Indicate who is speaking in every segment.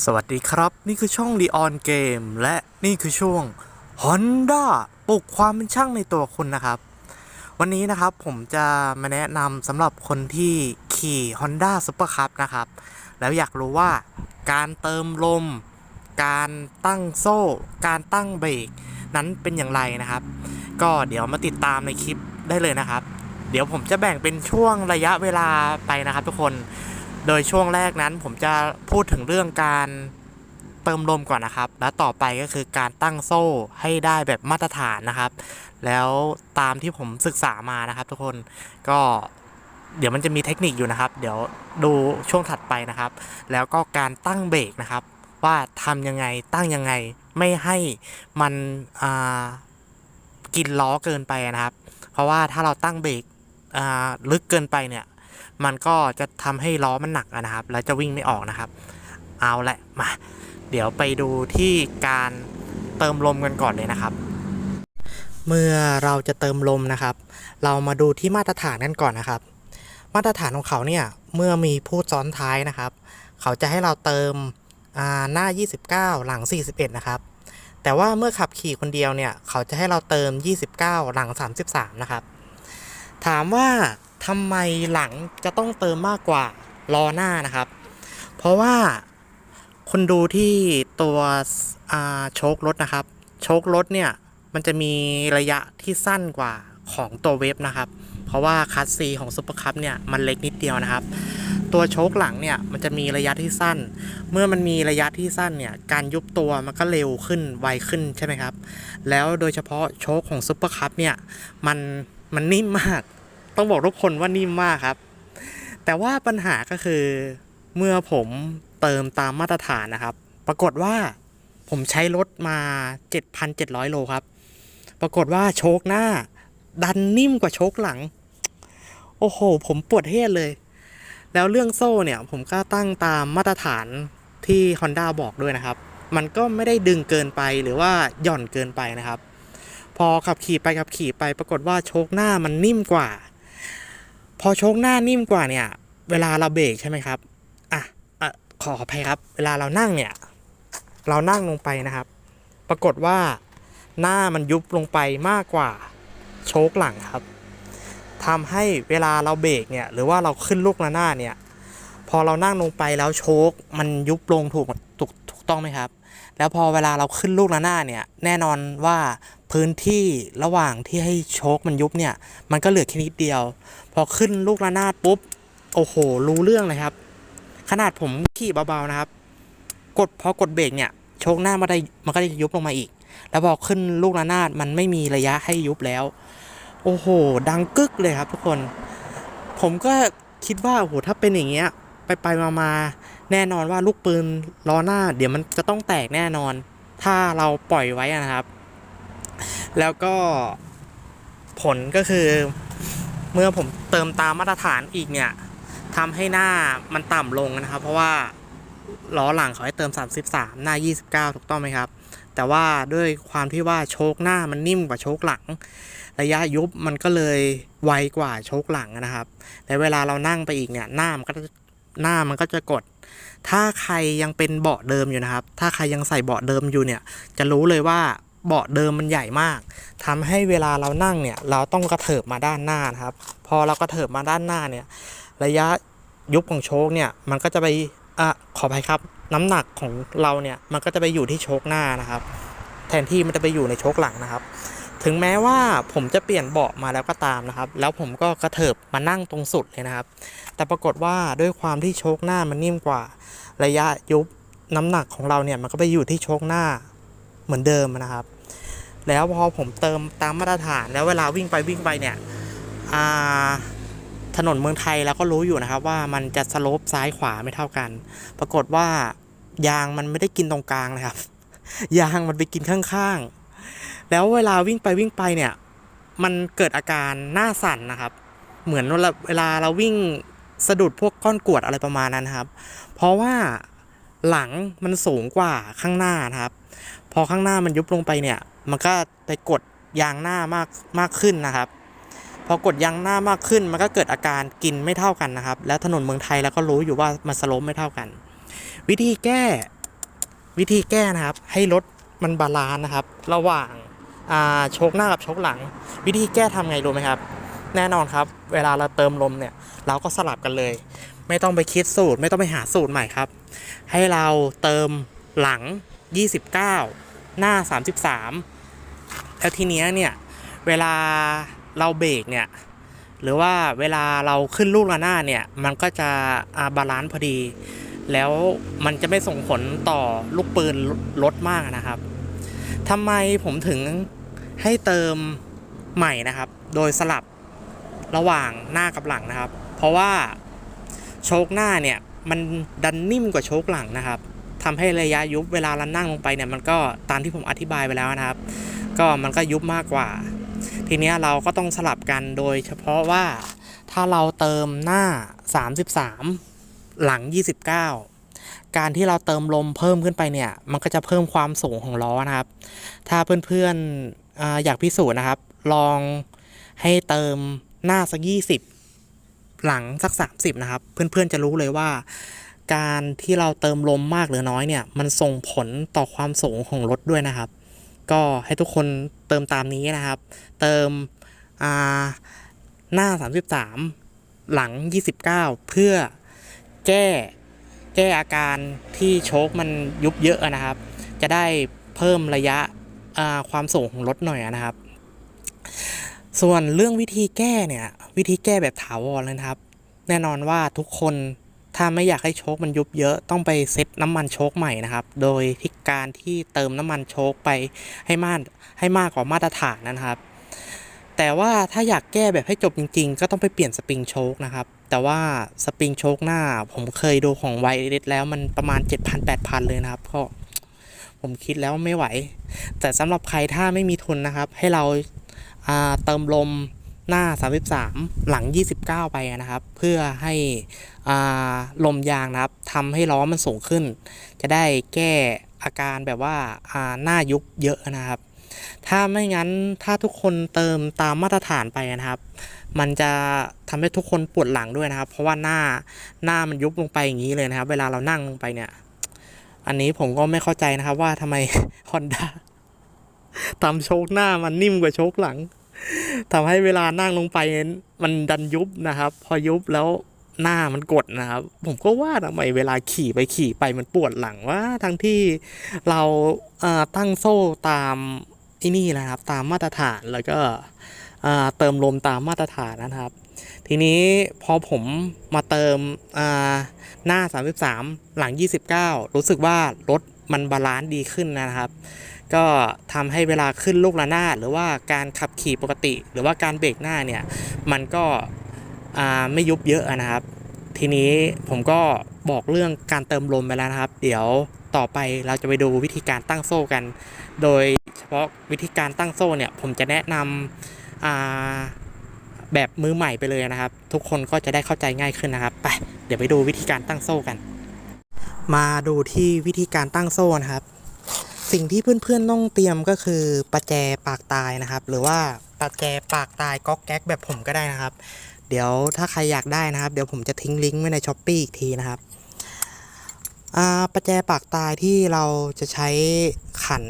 Speaker 1: สวัสดีครับ นี่คือช่อง Leon Game และนี่คือช่วง Honda ปลุกความเป็นช่างในตัวคุณนะครับ วันนี้นะครับผมจะมาแนะนำสำหรับคนที่ขี่ Honda Super Cup นะครับ แล้วอยากรู้ว่าการเติมลม การตั้งโซ่ การตั้งเบรกนั้นเป็นอย่างไรนะครับ ก็เดี๋ยวมาติดตามในคลิปได้เลยนะครับ เดี๋ยวผมจะแบ่งเป็นช่วงระยะเวลาไปนะครับทุกคน โดยช่วงแรกนั้นผมจะพูดถึงเรื่องการเติมลมก่อนนะครับ แล้วต่อไปก็คือการตั้งโซ่ให้ได้แบบมาตรฐานนะครับ แล้วตามที่ผมศึกษามานะครับ ทุกคนก็เดี๋ยวมันจะมีเทคนิคอยู่นะครับ เดี๋ยวดูช่วงถัดไปนะครับ แล้วก็การตั้งเบรกนะครับ ว่าทำยังไงตั้งยังไงไม่ให้มันกินล้อเกินไปนะครับ เพราะว่าถ้าเราตั้งเบรกลึกเกินไปเนี่ย มันก็จะทำให้ล้อมันหนักนะครับ แล้วจะวิ่งไม่ออกนะครับ เอาละมา เดี๋ยวไปดูที่การเติมลมกันก่อนเลยนะครับ เมื่อเราจะเติมลมนะครับ เรามาดูที่มาตรฐานกันก่อนนะครับ มาตรฐานของเขาเนี่ยเมื่อมีผู้ซ้อนท้ายนะครับ เขาจะให้เราเติมหน้า 29 หลัง 41 นะครับ แต่ว่าเมื่อขับขี่คนเดียวเนี่ย เขาจะให้เราเติม 29 หลัง 33 นะครับ ถามว่า ทำไมหลังจะต้องเติมมากกว่าล้อหน้านะครับ เพราะว่าคุณดูที่ตัวโชครถนะครับ โชครถเนี่ยมันจะมีระยะที่สั้นกว่าของตัวเวฟนะครับ เพราะว่าคัสซีของซุปเปอร์คัพเนี่ยมันเล็กนิดเดียวนะครับ ตัวโชคหลังเนี่ยมันจะมีระยะที่สั้น เมื่อมันมีระยะที่สั้นเนี่ยการยุบตัวมันก็เร็วขึ้นไวขึ้นใช่ไหมครับ แล้วโดยเฉพาะโชคของซุปเปอร์คัพเนี่ยมันมันนิ่มมาก ต้องบอกทุกคนว่านิ่มมากครับ แต่ว่าปัญหาก็คือเมื่อผมเติมตามมาตรฐานนะครับ ปรากฏว่าผมใช้รถมา 7,700 โลครับ ปรากฏว่าโชคหน้า ดันนิ่มกว่าโชคหลัง โอ้โห ผมปวดเทศเลย แล้วเรื่องโซ่เนี่ย ผมก็ตั้งตามมาตรฐานที่ Honda บอกด้วยนะครับ มันก็ไม่ได้ดึงเกินไปหรือว่าหย่อนเกินไปนะครับ พอขับขี่ไปขับขี่ไปปรากฏว่าโชคหน้ามันนิ่มกว่า พอโชคหน้านิ่มกว่าเนี่ย เวลาเราเบรกใช่ไหมครับอะอะขออภัยครับ เวลาเรานั่งเนี่ย เรานั่งลงไปนะครับ ปรากฏว่าหน้ามันยุบลงไปมากกว่าโชคหลังครับทำให้เวลาเราเบรกเนี่ย หรือว่าเราขึ้นลูกระนาดเนี่ย พอเรานั่งลงไปแล้วโชคมันยุบลงถูกถูกถูกต้องไหมครับ แล้วพอเวลาเราขึ้นลูกระนาดเนี่ย แน่นอนว่าพื้นที่ระหว่างที่ให้โชคมันยุบเนี่ย มันก็เหลือแค่นิดเดียว พอขึ้นลูกระนาดปุ๊บ โอ้โห รู้เรื่องเลยครับ ขนาดผมขี่เบาๆนะครับ กดพอกดเบรกเนี่ยโชคหน้ามันได้มันก็จะยุบลงมาอีก แล้วพอขึ้นลูกระนาดมันไม่มีระยะให้ยุบแล้ว โอ้โห ดังกึกเลยครับ ทุกคน ผมก็คิดว่าโอ้โหถ้าเป็นอย่างเงี้ยไปไปมามาแน่นอนว่าลูกปืนล้อหน้า เดี๋ยวมันจะต้องแตกแน่นอน ถ้าเราปล่อยไว้นะครับ แล้วก็ผลก็คือ เมื่อผมเติมตามมาตรฐานอีกเนี่ยทำให้หน้ามันต่ำลงนะครับ เพราะว่าล้อหลังเขาให้เติม 33 หน้า 29 ถูกต้องไหมครับ แต่ว่าด้วยความที่ว่าโชคหน้ามันนิ่มกว่าโชคหลัง ระยะยุบมันก็เลยไวกว่าโชคหลังนะครับ แต่เวลาเรานั่งไปอีกเนี่ยหน้ามันก็จะหน้ามันก็จะกด ถ้าใครยังเป็นเบาะเดิมอยู่นะครับ ถ้าใครยังใส่เบาะเดิมอยู่เนี่ย จะรู้เลยว่า เบาะเดิมมันใหญ่มากทำให้เวลาเรานั่งเนี่ยเราต้องกระเถิบมาด้านหน้านะครับ พอเรากระเถิบมาด้านหน้าเนี่ยระยะยุบของโชคเนี่ยมันก็จะไปอะขออภัยครับ น้ำหนักของเราเนี่ยมันก็จะไปอยู่ที่โชคหน้านะครับ แทนที่มันจะไปอยู่ในโชคหลังนะครับ ถึงแม้ว่าผมจะเปลี่ยนเบาะมาแล้วก็ตามนะครับ แล้วผมก็กระเถิบมานั่งตรงสุดเลยนะครับ แต่ปรากฏว่าด้วยความที่โชคหน้ามันนิ่มกว่า ระยะยุบน้ำหนักของเราเนี่ยมันก็ไปอยู่ที่โชคหน้าเหมือนเดิมนะครับ แล้วพอผมเติมตามมาตรฐาน แล้วเวลาวิ่งไปวิ่งไปเนี่ยถนนเมืองไทยเราก็รู้อยู่นะครับว่ามันจะสโลปซ้ายขวาไม่เท่ากัน ปรากฏว่ายางมันไม่ได้กินตรงกลางนะครับ ยางมันไปกินข้างๆ แล้วเวลาวิ่งไปวิ่งไปเนี่ย มันเกิดอาการหน้าสั่นนะครับ เหมือนเวลาเราวิ่งสะดุดพวกก้อนกรวดอะไรประมาณนั้นครับ เพราะว่าหลังมันสูงกว่าข้างหน้านะครับ พอข้างหน้ามันยุบลงไปเนี่ย มันก็ไปกดยางหน้ามากมากขึ้นนะครับ พอกดยางหน้ามากขึ้น มันก็เกิดอาการกินไม่เท่ากันนะครับ แล้วถนนเมืองไทยเราก็รู้อยู่ว่ามันสโลปไม่เท่ากัน วิธีแก้วิธีแก้นะครับ ให้รถมันบาลานนะครับ ระหว่างาโชคหน้ากับโชคหลัง วิธีแก้ทำไงรู้ไหมครับ แน่นอนครับ เวลาเราเติมลมเนี่ย เราก็สลับกันเลย ไม่ต้องไปคิดสูตร ไม่ต้องไปหาสูตรใหม่ครับ ให้เราเติมหลัง 29 หน้า 33 แล้วทีเนี้ยเนี่ย เวลาเราเบรกเนี่ย หรือว่าเวลาเราขึ้นลูกระนาดเนี่ย มันก็จะอาบาลานซ์พอดี แล้วมันจะไม่ส่งผลต่อลูกปืนลดมากนะครับทำไมผมถึงให้เติมใหม่นะครับ โดยสลับระหว่างหน้ากับหลังนะครับ เพราะว่าโชคหน้าเนี่ย มันดันนิ่มกว่าโชคหลังนะครับ ทำให้ระยะยุบเวลาเรานั่งลงไปเนี่ยมันก็ตามที่ผมอธิบายไปแล้วนะครับ ก็มันก็ยุบมากกว่า ทีนี้เราก็ต้องสลับกันโดยเฉพาะว่าถ้าเราเติมหน้า 33 หลัง 29 การที่เราเติมลมเพิ่มขึ้นไปเนี่ย มันก็จะเพิ่มความสูงของล้อนะครับ ถ้าเพื่อนๆออยากพิสูจน์นะครับ ลองให้เติมหน้าสัก 20 หลังสัก 30 นะครับ เพื่อนๆจะรู้เลยว่า การที่เราเติมลมมากหรือน้อยเนี่ย มันส่งผลต่อความสูงของรถด้วยนะครับ ก็ให้ทุกคนเติมตามนี้นะครับ เติมอ่าหน้า 33 หลัง 29 เพื่อแก้แก้อาการที่โชคมันยุบเยอะนะครับ จะได้เพิ่มระยะความสูงของรถหน่อยนะครับ ส่วนเรื่องวิธีแก้เนี่ย วิธีแก้แบบถาวรเลยนะครับ แน่นอนว่าทุกคน ถ้าไม่อยากให้โชคมันยุบเยอะต้องไปเซ็ตน้ำมันโชคใหม่นะครับ โดยที่การที่เติมน้ำมันโชคไปให้มากให้มากกว่ามาตรฐานนะครับ แต่ว่าถ้าอยากแก้แบบให้จบจริง ๆ ก็ต้องไปเปลี่ยนสปริงโชคนะครับ แต่ว่าสปริงโชคหน้า ผมเคยดูของไวเดแล้วมันประมาณ 7,000-8,000 เลยนะครับก็ผมคิดแล้วไม่ไหว แต่สำหรับใครถ้าไม่มีทุนนะครับ ให้เราาเติมลม หน้า 33 หลัง 29 ไปนะครับ เพื่อให้อ่าลมยางนะครับทำให้ล้อมันสูงขึ้น จะได้แก้อาการแบบว่าอ่าหน้ายุบเยอะนะครับ ถ้าไม่งั้นถ้าทุกคนเติมตามมาตรฐานไปนะครับ มันจะทำให้ทุกคนปวดหลังด้วยนะครับ เพราะว่าหน้าหน้ามันยุบลงไปอย่างนี้เลยนะครับ เวลาเรานั่งลงไปเนี่ย อันนี้ผมก็ไม่เข้าใจนะครับว่าทำไม Honda ทำโชคหน้ามันนิ่มกว่าโชคหลัง ทำให้เวลานั่งลงไปมันดันยุบนะครับ พอยุบแล้วหน้ามันกดนะครับ ผมก็ว่าทำไมเวลาขี่ไปขี่ไปมันปวดหลังว่าทั้งที่เราตั้งโซ่ตามไอ้นี่แหละครับ ตามมาตรฐานแล้วก็เติมลมตามมาตรฐานนะครับ ทีนี้พอผมมาเติมอ่าหน้า 33 หลัง 29 รู้สึกว่ารถมันบาลานซ์ดีขึ้นนะครับ ก็ทำให้เวลาขึ้นลูกระนาดหรือว่าการขับขี่ปกติ หรือว่าการเบรกหน้าเนี่ยมันก็ไม่ยุบเยอะนะครับ ทีนี้ผมก็บอกเรื่องการเติมลมไปแล้วนะครับ เดี๋ยวต่อไปเราจะไปดูวิธีการตั้งโซ่กัน โดยเฉพาะวิธีการตั้งโซ่เนี่ยผมจะแนะนำแบบมือใหม่ไปเลยนะครับ ทุกคนก็จะได้เข้าใจง่ายขึ้นนะครับไปเดี๋ยวไปดูวิธีการตั้งโซ่กัน มาดูที่วิธีการตั้งโซ่นะครับ สิ่งที่เพื่อนๆต้องเตรียมก็คือประแจปากตายนะครับ หรือว่าประแจปากตายก๊อกแก๊กแบบผมก็ได้นะครับ เดี๋ยวถ้าใครอยากได้นะครับ เดี๋ยวผมจะทิ้งลิงก์ไว้ในช้อปปีอีกทีนะครับประแจปากตายที่เราจะใช้ขัน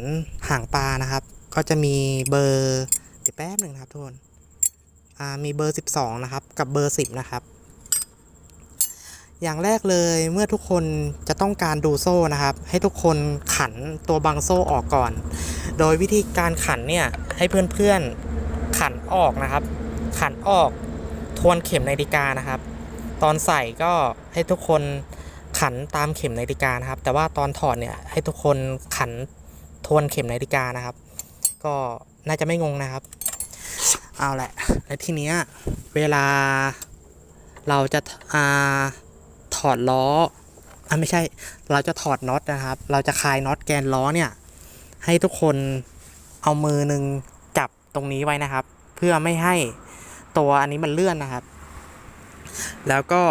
Speaker 1: หางปลานะครับ ก็จะมีเบอร์เดี๋ยวแป๊บหนึ่งครับทุกคนมีเบอร์ 12 นะครับ กับเบอร์ 10 นะครับ อย่างแรกเลยเมื่อทุกคนจะต้องการดูโซ่นะครับ ให้ทุกคนขันตัวบังโซ่ออกก่อน โดยวิธีการขันเนี่ยให้เพื่อนๆขันออกนะครับ ขันออกทวนเข็มนาฬิกานะครับ ตอนใส่ก็ให้ทุกคนขันตามเข็มนาฬิกานะครับ แต่ว่าตอนถอดเนี่ยให้ทุกคนขันทวนเข็มนาฬิกานะครับ ก็น่าจะไม่งงนะครับ เอาแหละ และทีเนี้ยเวลาเราจะอ่า ถอดล้ออะไม่ใช่ เราจะถอดน็อตนะครับ เราจะคลายน็อตแกนล้อเนี่ย ให้ทุกคนเอามือหนึ่งจับตรงนี้ไว้นะครับ เพื่อไม่ให้ตัวอันนี้มันเลื่อนนะครับ แล้วก็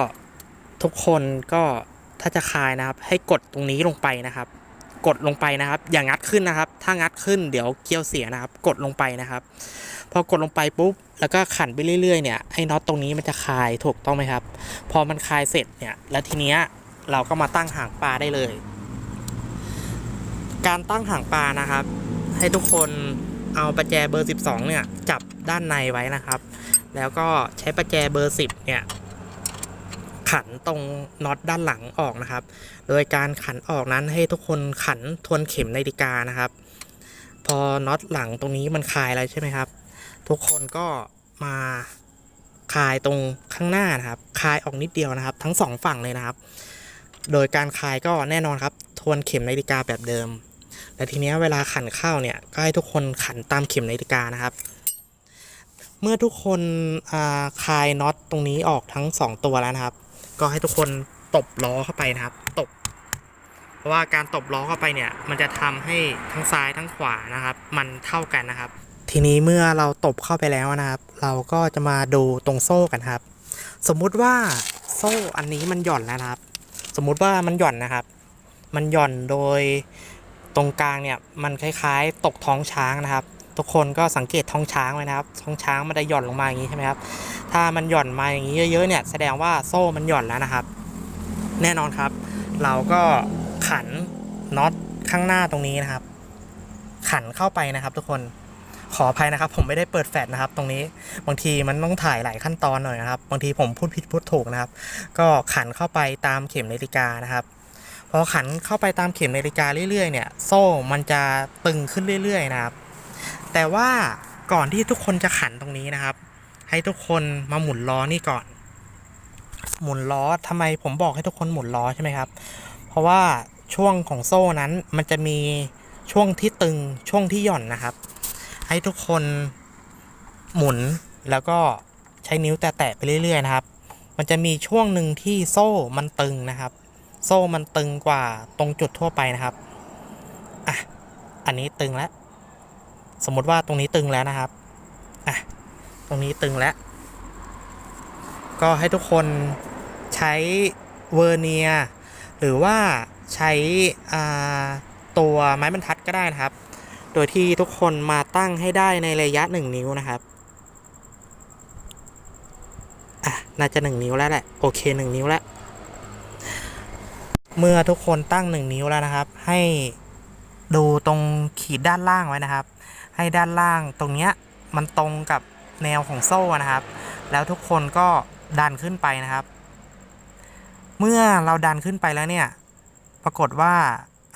Speaker 1: ทุกคนก็ถ้าจะคลายนะครับ ให้กดตรงนี้ลงไปนะครับ กดลงไปนะครับ อย่างงัดขึ้นนะครับ ถ้างัดขึ้นเดี๋ยวเกียวเสียนะครับ กดลงไปนะครับ พอกดลงไปปุ๊บ แล้วก็ขันไปเรื่อยๆเนี่ยไอ้น็อตตรงนี้มันจะคลายถูกต้องไหมครับ พอมันคลายเสร็จเนี่ยแล้วทีเนี้ยเราก็มาตั้งหางปลาได้เลย การตั้งหางปลานะครับ ให้ทุกคนเอาประแจเบอร์ 12 เนี่ย จับด้านในไว้นะครับ แล้วก็ใช้ประแจเบอร์ 10 เนี่ย ขันตรงน็อตด้านหลังออกนะครับ โดยการขันออกนั้นให้ทุกคนขันทวนเข็มนาฬิกานะครับ พอน็อตหลังตรงนี้มันคลายแล้วใช่ไหมครับ ทุกคนก็มาคลายตรงข้างหน้านะครับคลายออกนิดเดียวนะครับ ทั้งสองฝั่งเลยนะครับ โดยการคลายก็แน่นอนครับ ทวนเข็มนาฬิกาแบบเดิม แต่ทีนี้เวลาขันเข้าเนี่ย ก็ให้ทุกคนขันตามเข็มนาฬิกานะครับ เมื่อทุกคนคลายน็อตตรงนี้ออกทั้งสองตัวแล้วนะครับ ก็ให้ทุกคนตบล้อเข้าไปนะครับ ตบ เพราะว่าการตบล้อเข้าไปเนี่ย มันจะทำให้ทั้งซ้ายทั้งขวานะครับ มันเท่ากันนะครับ ทีนี้เมื่อเราตบเข้าไปแล้วนะครับ เราก็จะมาดูตรงโซ่กันครับ สมมุติว่าโซ่อันนี้มันหย่อนแล้วนะครับ สมมุติว่ามันหย่อนนะครับ มันหย่อนโดยตรงกลางเนี่ยมันคล้ายๆ ตกท้องช้างนะครับ ทุกคนก็สังเกตท้องช้างไว้นะครับ ท้องช้างมันจะหย่อนลงมาอย่างนี้ใช่ไหมครับ ถ้ามันหย่อนมาอย่างนี้เยอะๆเนี่ยแสดงว่าโซ่มันหย่อนแล้วนะครับ แน่นอนครับ เราก็ขันน็อตข้างหน้าตรงนี้นะครับ ขันเข้าไปนะครับ ทุกคน ขออภัยนะครับ ผมไม่ได้เปิดแฟลชนะครับ ตรงนี้บางทีมันต้องถ่ายหลายขั้นตอนหน่อยนะครับ บางทีผมพูดผิดพูดถูกนะครับ ก็ขันเข้าไปตามเข็มนาฬิกานะครับพอขันเข้าไปตามเข็มนาฬิกาเรื่อยๆเนี่ย โซ่มันจะตึงขึ้นเรื่อยๆนะครับ แต่ว่าก่อนที่ทุกคนจะขันตรงนี้นะครับ ให้ทุกคนมาหมุนล้อนี่ก่อน หมุนล้อทำไมผมบอกให้ทุกคนหมุนล้อใช่ไหมครับ เพราะว่าช่วงของโซ่นั้นมันจะมีช่วงที่ตึงช่วงที่หย่อนนะครับ ให้ทุกคนหมุนแล้วก็ใช้นิ้วแตะๆไปเรื่อย ๆ นะครับ มันจะมีช่วงหนึ่งที่โซ่มันตึงนะครับ โซ่มันตึงกว่าตรงจุดทั่วไปนะครับอะอันนี้ตึงแล้ว สมมติว่าตรงนี้ตึงแล้วนะครับอะตรงนี้ตึงแล้ว ก็ให้ทุกคนใช้เวอร์เนียหรือว่าใช้ตัวไม้บรรทัดก็ได้นะครับ โดยที่ทุกคนมาตั้งให้ได้ในระยะ 1 นิ้วนะครับ อะ น่าจะ 1 นิ้วแล้วแหละ โอเค 1 นิ้วแล้ว เมื่อทุกคนตั้ง 1 นิ้วแล้วนะครับ ให้ดูตรงขีดด้านล่างไว้นะครับ ให้ด้านล่างตรงเนี้ยมันตรงกับแนวของโซ่นะครับ แล้วทุกคนก็ดันขึ้นไปนะครับ เมื่อเราดันขึ้นไปแล้วเนี่ย ปรากฏว่า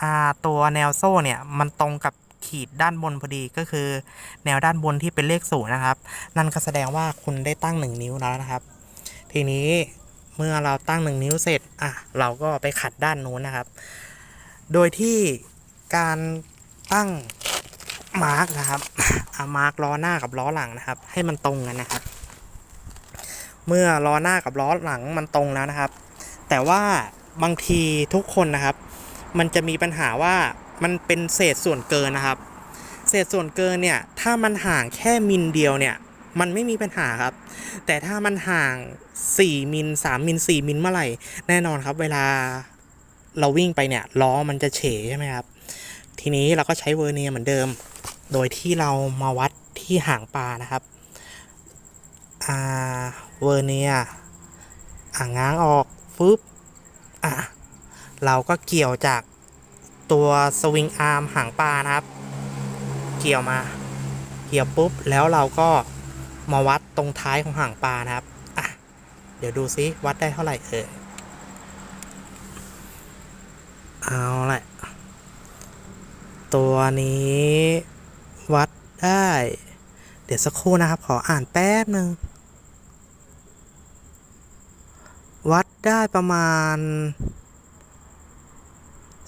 Speaker 1: อ่าตัวแนวโซ่เนี่ยมันตรงกับ ขีดด้านบนพอดีก็คือ แนวด้านบนที่เป็นเลขศูนย์นะครับ นั่นก็แสดงว่าคุณได้ตั้ง 1 นิ้วแล้วนะครับ ทีนี้เมื่อเราตั้ง 1 นิ้วเสร็จอะเราก็ไปขัดด้านนู้นนะครับ โดยที่การตั้งมาร์กนะครับอะมาร์กล้อหน้ากับล้อหลังนะครับ ให้มันตรงกันนะครับ เมื่อล้อหน้ากับล้อหลังมันตรงแล้วนะครับ แต่ว่าบางทีทุกคนนะครับ มันจะมีปัญหาว่า มันเป็นเศษส่วนเกินนะครับ เศษส่วนเกินเนี่ยถ้ามันห่างแค่มิลเดียวเนี่ยมันไม่มีปัญหาครับ แต่ถ้ามันห่าง 4 มิล 3 มิล 4 มิลเมื่อไหร่ แน่นอนครับ เวลาเราวิ่งไปเนี่ยล้อมันจะเฉใช่ไหมครับ ทีนี้เราก็ใช้เวอร์เนียเหมือนเดิม โดยที่เรามาวัดที่ห่างปลานะครับอ่าเวอร์เนียอ่าง้างออกฟึบอะเราก็เกี่ยวจาก ตัวสวิงอาร์มหางปลานะครับ เกี่ยวมา เกี่ยวปุ๊บแล้วเราก็มาวัดตรงท้ายของหางปลานะครับอะเดี๋ยวดูซิวัดได้เท่าไหร่เออเอาแหละตัวนี้วัดได้ เดี๋ยวสักครู่นะครับ ขออ่านแป๊บหนึ่งวัดได้ประมาณ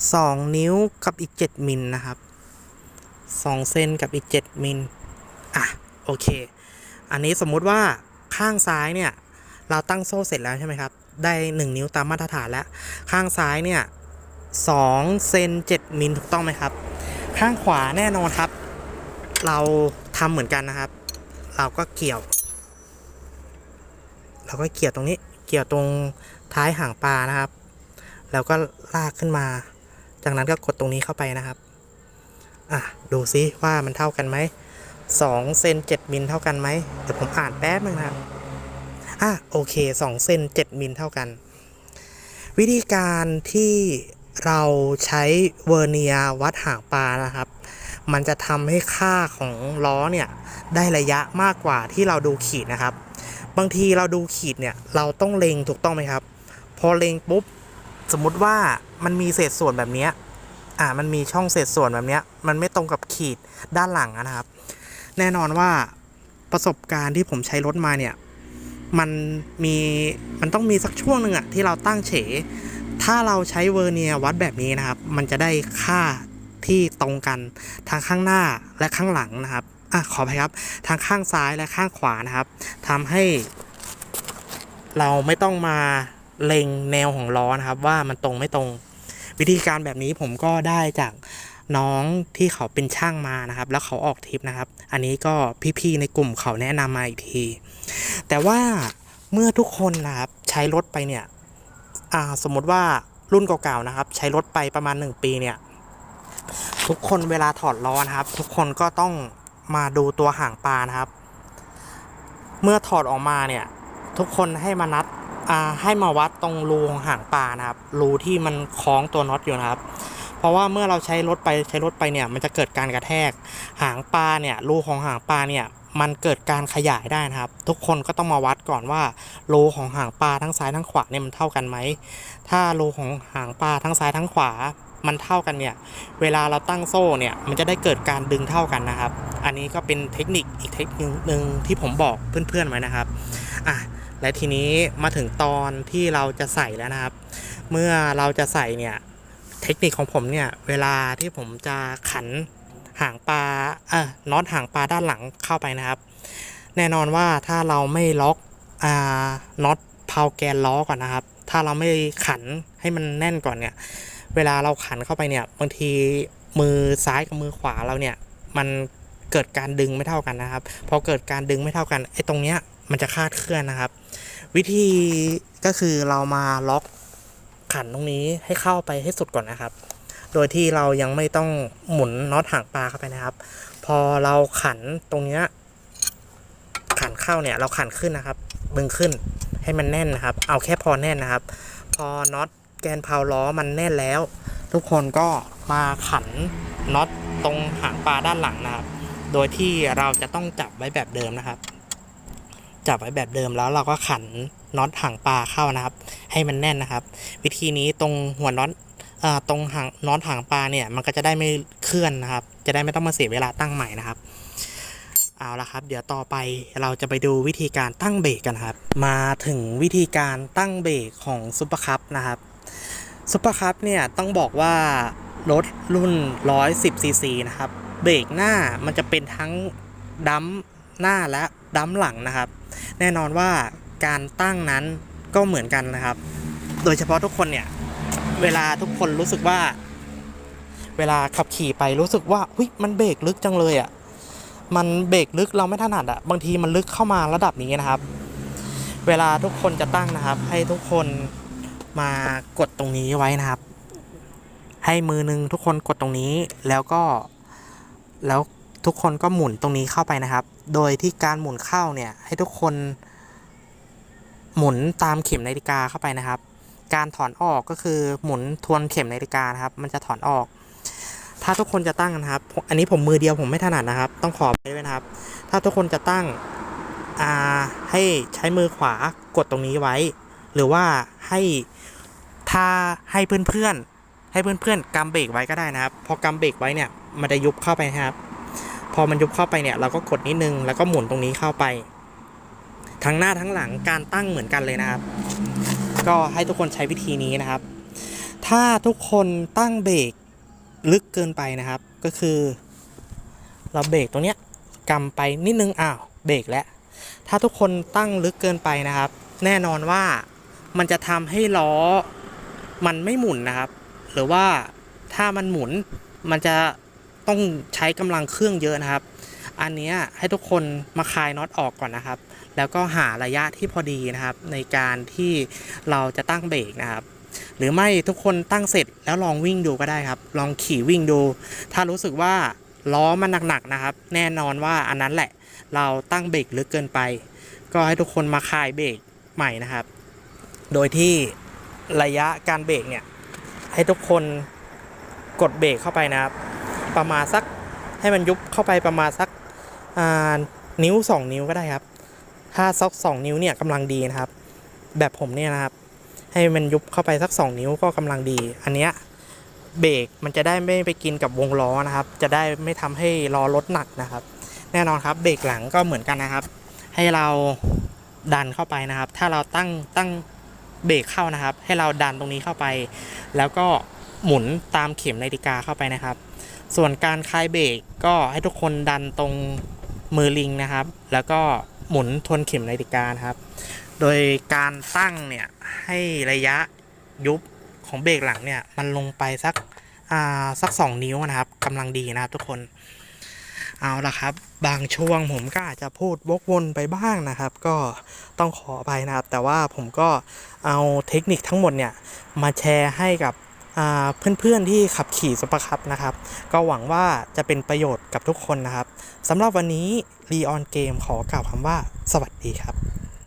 Speaker 1: 2 นิ้วกับอีก 7 มิลนะครับ 2 เซนกับอีก 7 มิล อะ โอเค อันนี้สมมุติว่าข้างซ้ายเนี่ย เราตั้งโซ่เสร็จแล้วใช่ไหมครับ ได้ 1 นิ้วตามมาตรฐานแล้ว ข้างซ้ายเนี่ย2เซน7มิลถูกต้องไหมครับ ข้างขวาแน่นอนครับ เราทำเหมือนกันนะครับ เราก็เกี่ยว เราก็เกี่ยวตรงนี้ เกี่ยวตรงท้ายหางปลานะครับ แล้วก็ลากขึ้นมา จากนั้นก็กดตรงนี้เข้าไปนะครับ อะ ดูซิว่ามันเท่ากันไหมสองเซนเจ็ดมิลเท่ากันไหมเดี๋ยวผมอ่านแป๊บนึงนะครับ อะ โอเคสองเซนเจ็ดมิลเท่ากัน วิธีการที่เราใช้เวอร์เนียวัดหางปลานะครับ มันจะทำให้ค่าของล้อเนี่ย ได้ระยะมากกว่าที่เราดูขีดนะครับ บางทีเราดูขีดเนี่ย เราต้องเล็งถูกต้องไหมครับ พอเล็งปุ๊บ สมมุติว่ามันมีเศษส่วนแบบนี้อ่ามันมีช่องเศษส่วนแบบนี้มันไม่ตรงกับขีดด้านหลังนะครับ แน่นอนว่าประสบการณ์ที่ผมใช้รถมาเนี่ยมันมีมันต้องมีสักช่วงหนึ่งอะที่เราตั้งเฉ ถ้าเราใช้เวอร์เนียวัดแบบนี้นะครับ มันจะได้ค่าที่ตรงกันทางข้างหน้าและข้างหลังนะครับอะขออภัยครับทางข้างซ้ายและข้างขวานะครับทำให้เราไม่ต้องมา เล็งแนวของล้อนะครับ ว่ามันตรงไม่ตรง วิธีการแบบนี้ผมก็ได้จากน้องที่เขาเป็นช่างมานะครับ แล้วเขาออกทิปนะครับ อันนี้ก็พี่ๆในกลุ่มเขาแนะนำมาอีกที แต่ว่าเมื่อทุกคนนะครับใช้รถไปเนี่ยสมมติว่ารุ่นเก่าๆนะครับ ใช้รถไปประมาณ 1 ปีเนี่ย ทุกคนเวลาถอดล้อนะครับ ทุกคนก็ต้องมาดูตัวห่างปลานะครับ เมื่อถอดออกมาเนี่ย ทุกคนให้มานัด ให้มาวัดตรงรูของหางปลานะครับ รูที่มันคล้องตัวน็อตอยู่นะครับ เพราะว่าเมื่อเราใช้รถไปใช้รถไปเนี่ย มันจะเกิดการกระแทก หางปลาเนี่ย รูของหางปลาเนี่ย มันเกิดการขยายได้นะครับ ทุกคนก็ต้องมาวัดก่อนว่ารูของหางปลาทั้งซ้ายทั้งขวาเนี่ยมันเท่ากันไหม ถ้ารูของหางปลาทั้งซ้ายทั้งขวามันเท่ากันเนี่ย เวลาเราตั้งโซ่เนี่ย มันจะได้เกิดการดึงเท่ากันนะครับ อันนี้ก็เป็นเทคนิคอีกเทคนิคหนึ่งที่ผมบอกเพื่อนๆไว้นะครับ อะ และทีนี้มาถึงตอนที่เราจะใส่แล้วนะครับ เมื่อเราจะใส่เนี่ยเทคนิคของผมเนี่ยเวลาที่ผมจะขันหางปลาเออน็อตหางปลาด้านหลังเข้าไปนะครับ แน่นอนว่าถ้าเราไม่ล็อกอ่าน็อตเพาแกนล้อก่อนนะครับ ถ้าเราไม่ขันให้มันแน่นก่อนเนี่ย เวลาเราขันเข้าไปเนี่ยบางทีมือซ้ายกับมือขวาเราเนี่ยมันเกิดการดึงไม่เท่ากันนะครับพอเกิดการดึงไม่เท่ากันไอ้ตรงเนี้ยมันจะคลาดเคลื่อนนะครับ วิธีก็คือเรามาล็อกขันตรงนี้ให้เข้าไปให้สุดก่อนนะครับ โดยที่เรายังไม่ต้องหมุนน็อตหางปลาเข้าไปนะครับ พอเราขันตรงเนี้ยขันเข้าเนี่ยเราขันขึ้นนะครับดึงขึ้นให้มันแน่นนะครับ เอาแค่พอแน่นนะครับ พอน็อตแกนเพาล้อมันแน่นแล้ว ทุกคนก็มาขันน็อตตรงหางปลาด้านหลังนะครับ โดยที่เราจะต้องจับไว้แบบเดิมนะครับ จับไว้แบบเดิมแล้วเราก็ขันน็อตหางปลาเข้านะครับ ให้มันแน่นนะครับ วิธีนี้ตรงหัวน็อตตรงหางน็อตหางปลาเนี่ยมันก็จะได้ไม่เคลื่อนนะครับ จะได้ไม่ต้องมาเสียเวลาตั้งใหม่นะครับเอาละครับ เดี๋ยวต่อไปเราจะไปดูวิธีการตั้งเบรกกันครับ มาถึงวิธีการตั้งเบรกของซุปเปอร์คัพนะครับซุปเปอร์คัพเนี่ยต้องบอกว่ารถรุ่น 110ซีซีนะครับ เบรกหน้ามันจะเป็นทั้งดัมหน้าและ ดัมหลังนะครับ แน่นอนว่าการตั้งนั้นก็เหมือนกันนะครับ โดยเฉพาะทุกคนเนี่ย เวลาทุกคนรู้สึกว่า เวลาขับขี่ไปรู้สึกว่าหุยมันเบรกลึกจังเลยอะ่ะมันเบรกลึกเราไม่ถนัดอะ่ะบางทีมันลึกเข้ามาระดับนี้นะครับ เวลาทุกคนจะตั้งนะครับ ให้ทุกคนมากดตรงนี้ไว้นะครับ ให้มือหนึงทุกคนกดตรงนี้แล้วก็แล้ว ทุกคนก็หมุนตรงนี้เข้าไปนะครับ โดยที่การหมุนเข้าเนี่ยให้ทุกคน หมุนตามเข็มนาฬิกาเข้าไปนะครับ การถอนออกก็คือหมุนทวนเข็มนาฬิกานะครับ มันจะถอนออก ถ้าทุกคนจะตั้งนะครับ อันนี้ผมมือเดียวผมไม่ถนัดนะครับ ต้องขอไปด้วยนะครับ ถ้าทุกคนจะตั้งให้ใช้มือขวากดตรงนี้ไว้ หรือว่าให้ถ้าให้เพื่อนๆให้เพื่อนๆกำเบรกไว้ก็ได้นะครับ พอกำเบรกไว้เนี่ยมันจะยุบเข้าไปครับ อมันยุบเข้าไปเนี่ยเราก็กดนิดนึงแล้วก็หมุนตรงนี้เข้าไป ทั้งหน้าทั้งหลังการตั้งเหมือนกันเลยนะครับ ก็ให้ทุกคนใช้วิธีนี้นะครับ ถ้าทุกคนตั้งเบรกลึกเกินไปนะครับ ก็คือ เราเบรกตรงเนี้ยกำไปนิดนึงอ้าวเบรกแล้วถ้าทุกคนตั้งลึกเกินไปนะครับ แน่นอนว่ามันจะทำให้ล้อมันไม่หมุนนะครับ หรือว่าถ้ามันหมุนมันจะ ต้องใช้กำลังเครื่องเยอะนะครับ อันนี้ให้ทุกคนมาคลายน็อตออกก่อนนะครับ แล้วก็หาระยะที่พอดีนะครับ ในการที่เราจะตั้งเบรกนะครับ หรือไม่ทุกคนตั้งเสร็จแล้วลองวิ่งดูก็ได้ครับ ลองขี่วิ่งดู ถ้ารู้สึกว่าล้อมันหนักๆนะครับ แน่นอนว่าอันนั้นแหละเราตั้งเบรกลึกเกินไป ก็ให้ทุกคนมาคลายเบรกใหม่นะครับ โดยที่ระยะการเบรกเนี่ยให้ทุกคนกดเบรกเข้าไปนะครับ ประมาณสักให้มันยุบเข้าไปประมาณสักนิ้ว 2 นิ้วก็ได้ครับ ถ้าสัก 2 นิ้วเนี่ยกำลังดีนะครับ แบบผมเนี่ยนะครับ ให้มันยุบเข้าไปสัก 2 นิ้วก็กำลังดี อันเนี้ยเบรกมันจะได้ไม่ไปกินกับวงล้อนะครับ จะได้ไม่ทำให้ล้อรถหนักนะครับ แน่นอนครับเบรกหลังก็เหมือนกันนะครับ ให้เราดันเข้าไปนะครับ ถ้าเราตั้งตั้งเบรกเข้านะครับ ให้เราดันตรงนี้เข้าไป แล้วก็หมุนตามเข็มนาฬิกาเข้าไปนะครับ ส่วนการคลายเบรกก็ให้ทุกคนดันตรงมือลิงนะครับ แล้วก็หมุนทวนเข็มนาฬิกาครับ โดยการตั้งเนี่ยให้ระยะยุบของเบรกหลังเนี่ยมันลงไปสักอ่าสัก 2 นิ้วนะครับกำลังดีนะครับทุกคนเอาละครับ บางช่วงผมก็อาจจะพูดวกวนไปบ้างนะครับ ก็ต้องขออภัยนะครับ แต่ว่าผมก็เอาเทคนิคทั้งหมดเนี่ย มาแชร์ให้กับ เพื่อนๆที่ขับขี่ซุปเปอร์คัพนะครับ ก็หวังว่าจะเป็นประโยชน์กับทุกคนนะครับสำหรับวันนี้รีออนเกมขอกล่าวคำว่าสวัสดีครับ